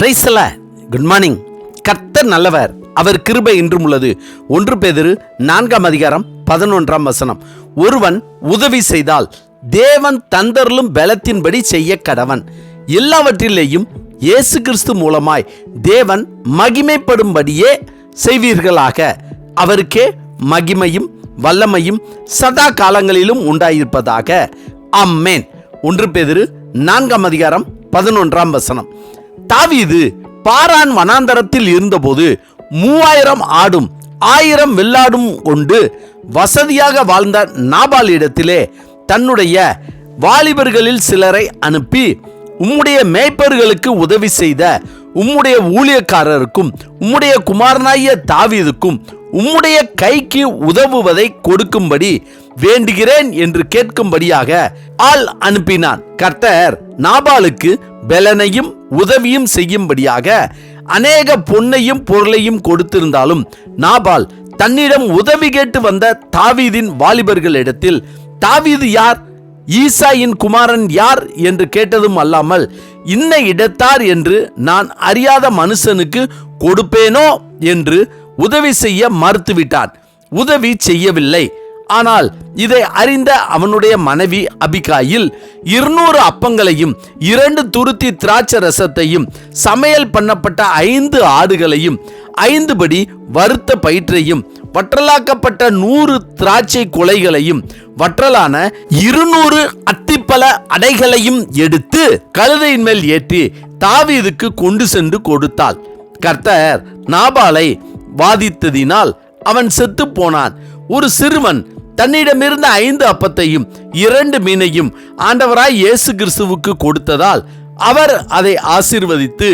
பிரைசல good morning கர்த்தர் நல்லவர். அவர் கிருபை இன்றும் உள்ளது. ஒன்று பேதிரு நான்காம் அதிகாரம் பதினொன்றாம் வசனம். ஒருவன் உதவி செய்தால் தேவன் தந்தருளும் பலத்தின்படி செய்ய கடவன். எல்லாவற்றிலேயும் இயேசு கிறிஸ்து மூலமாய் தேவன் மகிமைப்படும்படியே செய்வீர்களாக. அவருக்கே மகிமையும் வல்லமையும் சதா காலங்களிலும் உண்டாயிருப்பதாக. அம்மேன் ஒன்று பேதிரு நான்காம் அதிகாரம் பதினொன்றாம் வசனம். தாவீது பாரான் வனாந்தரத்தில் இருந்தபோது மூவாயிரம் ஆடும் ஆயிரம் வெள்ளாடும் கொண்டு வசதியாக வாழ்ந்த நாபாலிடத்திலே தன்னுடைய வாலிபர்களில் சிலரை அனுப்பி உம்முடைய மேய்ப்பர்களுக்கு உதவி செய்த உம்முடைய ஊழியக்காரருக்கும் உம்முடைய குமாரனாகிய தாவீதுக்கும் உம்முடைய கைக்கு உதவுவதை கொடுக்கும்படி வேண்டுகிறேன் என்று கேட்கும்படியாக ஆள் அனுப்பினான். கர்த்தர் நாபாலுக்கு பெலனையும் உதவியும் செய்யும்படியாக அநேக பொன்னையும் பொருளையும் கொடுத்திருந்தாலும் நாபால் தன்னிடம் உதவி கேட்டு வந்த தாவீதின் வாலிபர்களிடத்தில் தாவீது யார்? ஈசாயின் குமாரன் யார்? என்று கேட்டதும் அல்லாமல் இன்ன இடத்தார் என்று நான் அறியாத மனுஷனுக்கு கொடுப்பேனோ? என்று உதவி செய்ய மறுத்துவிட்டான். உதவி செய்யவில்லை. ஆனால் இதை அறிந்த அவனுடைய மனைவி அபிகாயில் இருநூறு அப்பங்களையும் இரண்டு துருத்தி திராட்சை ரசத்தையும் சமையல் பண்ணப்பட்ட ஐந்து ஆடுகளையும் ஐந்து படி வறுத்த பயிற்றையும் வற்றலாக்கப்பட்ட நூறு திராட்சை குலைகளையும் வற்றலான இருநூறு அத்திப்பல அடைகளையும் எடுத்து கழுதையின் மேல் ஏற்றி தாவீதுக்கு கொண்டு சென்று கொடுத்தாள். கர்த்தர் நாபாலை வாதித்ததினால் அவன் செத்து போனான். ஒரு சிறுவன் தன்னிடமிருந்த ஐந்து அப்பத்தையும் இரண்டு மீனையும் ஆண்டவராய் இயேசு கிறிஸ்துவுக்கு கொடுத்ததால் அவர் அதை ஆசிர்வதித்து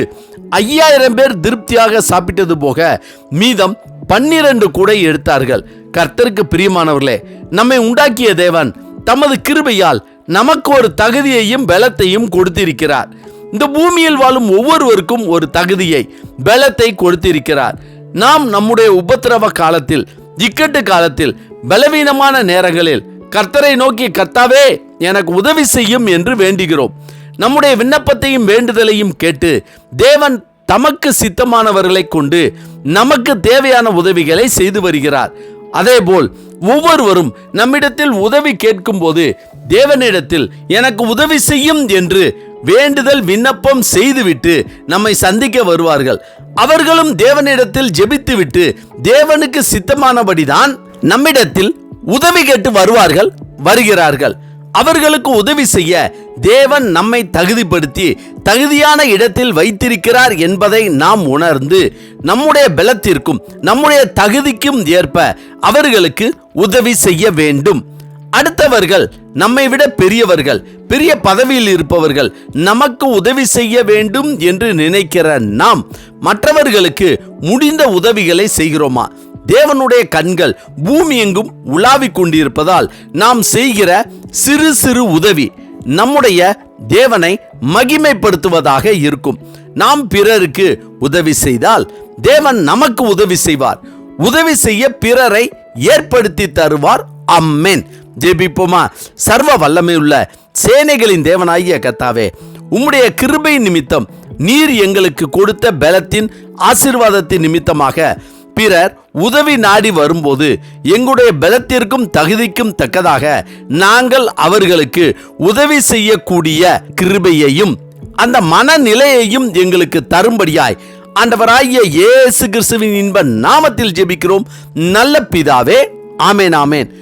ஐயாயிரம் பேர் திருப்தியாக சாப்பிட்டது போக மீதம் பன்னிரண்டு கூடை எடுத்தார்கள். கர்த்தருக்கு பிரியமானவர்களே நம்மை உண்டாக்கிய தேவன் தமது கிருபையால் நமக்கு ஒரு தகுதியையும் பலத்தையும் கொடுத்திருக்கிறார். இந்த பூமியில் வாழும் ஒவ்வொருவருக்கும் ஒரு தகுதியை பலத்தை கொடுத்திருக்கிறார். நாம் நம்முடைய உபத்திரவ காலத்தில் இக்கட்டு காலத்தில் பலவீனமான நேரங்களில் கர்த்தரை நோக்கி கர்த்தாவே எனக்கு உதவி செய்யும் என்று வேண்டுகிறோம். நம்முடைய விண்ணப்பத்தையும் வேண்டுதலையும் கேட்டு தேவன் தமக்கு சித்தமானவர்களை கொண்டு நமக்கு தேவையான உதவிகளை செய்து வருகிறார். அதேபோல் ஒவ்வொருவரும் நம்மிடத்தில் உதவி கேட்கும்போது தேவனிடத்தில் எனக்கு உதவி செய்யும் என்று வேண்டுதல் விண்ணப்பம் செய்துவிட்டு நம்மை சந்திக்க வருவார்கள். அவர்களும் தேவனிடத்தில் ஜெபித்துவிட்டு தேவனுக்கு சித்தமானபடிதான் நம்மிடத்தில் உதவி கேட்டு வருவார்கள் வருகிறார்கள். அவர்களுக்கு உதவி செய்ய தேவன் நம்மை தகுதிப்படுத்தி தகுதியான இடத்தில் வைத்திருக்கிறார் என்பதை நாம் உணர்ந்து நம்முடைய பலத்திற்கும் நம்முடைய தகுதிக்கும் ஏற்ப அவர்களுக்கு உதவி செய்ய வேண்டும். அடுத்தவர்கள் நம்மை விட பெரியவர்கள் பெரிய பதவியில் இருப்பவர்கள் நமக்கு உதவி செய்ய வேண்டும் என்று நினைக்கிற நாம் மற்றவர்களுக்கு முடிந்த உதவிகளை செய்கிறோமா? தேவனுடைய கண்கள் பூமி எங்கும் உலாவிக் கொண்டிருப்பதால் நாம் செய்கிற சிறு சிறு உதவி நம்முடைய தேவனை மகிமைப்படுத்துவதாக இருக்கும். நாம் பிறருக்கு உதவி செய்தால் தேவன் நமக்கு உதவி செய்வார். உதவி செய்ய பிறரை ஏற்படுத்தி தருவார். அம்மேன். ஜெபிப்போமா? சர்வ வல்லமை உள்ள சேனைகளின் தேவனாகிய கத்தாவே உம்முடைய கிருபை நிமித்தம் நீர் எங்களுக்கு கொடுத்த பலத்தின் ஆசிர்வாதத்தின் நிமித்தமாக பிறர் உதவி நாடி வரும்போது எங்களுடைய பலத்திற்கும் தகுதிக்கும் தக்கதாக நாங்கள் அவர்களுக்கு உதவி செய்யக்கூடிய கிருபையையும் அந்த மனநிலையையும் எங்களுக்கு தரும்படியாய் ஆண்டவராகிய இயேசு கிறிஸ்துவின் இன்ப நாமத்தில் ஜெபிக்கிறோம். நல்ல பிதாவே ஆமேன் ஆமேன்.